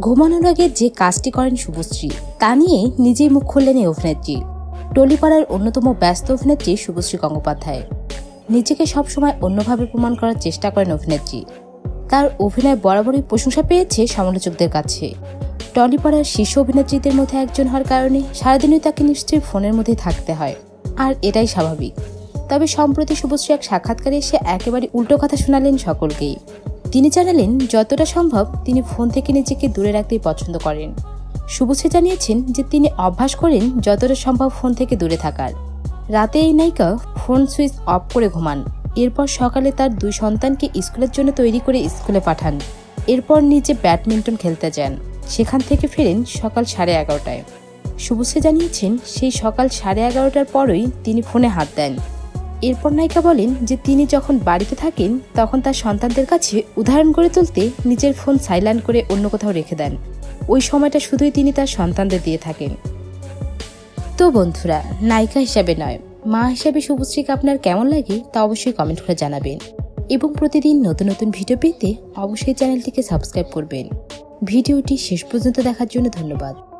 ঘুমানোর আগে যে কাজটি করেন শুভশ্রী, তা নিয়ে নিজেই মুখ খুললেন এই অভিনেত্রী। টলিপাড়ার অন্যতম ব্যস্ত অভিনেত্রী শুভশ্রী গঙ্গোপাধ্যায়। নিজেকে সবসময় অন্যভাবে প্রমাণ করার চেষ্টা করেন অভিনেত্রী। তার অভিনয় বরাবরই প্রশংসা পেয়েছে সমালোচকদের কাছে। টলিপাড়ার শীর্ষ অভিনেত্রীদের মধ্যে একজন হওয়ার কারণে সারাদিনই তাকে নিশ্চয়ই ফোনের মধ্যে থাকতে হয়। আর এটাই স্বাভাবিক। তবে সম্প্রতি শুভশ্রী এক সাক্ষাৎকারে এসে একেবারে উল্টো কথা শোনালেন সকলকেই। তিনি জানালেন, যতটা সম্ভব তিনি ফোন থেকে নিজেকে দূরে রাখতেই পছন্দ করেন। শুভশ্রী জানিয়েছেন যে তিনি অভ্যাস করেন যতটা সম্ভব ফোন থেকে দূরে থাকার। রাতে এই নায়িকা ফোন সুইচ অফ করে ঘুমান। এরপর সকালে তার দুই সন্তানকে স্কুলের জন্য তৈরি করে স্কুলে পাঠান। এরপর নিজে ব্যাডমিন্টন খেলতে যান। সেখান থেকে ফেরেন সকাল সাড়ে এগারোটায়। শুভশ্রী জানিয়েছেন, সেই সকাল সাড়ে এগারোটার পরই তিনি ফোনে হাত দেন। এরপর নায়িকা বলেন যে তিনি যখন বাড়িতে থাকেন, তখন তার সন্তানদের কাছে উদাহরণ করে তুলতে নিজের ফোন সাইলেন্ট করে অন্য কোথাও রেখে দেন। ওই সময়টা শুধুই তিনি তার সন্তানদের দিয়ে থাকেন। তো বন্ধুরা, নায়িকা হিসাবে নয়, মা হিসাবে শুভশ্রীকে আপনার কেমন লাগে তা অবশ্যই কমেন্ট করে জানাবেন। এবং প্রতিদিন নতুন নতুন ভিডিও পেতে অবশ্যই চ্যানেলটিকে সাবস্ক্রাইব করবেন। ভিডিওটি শেষ পর্যন্ত দেখার জন্য ধন্যবাদ।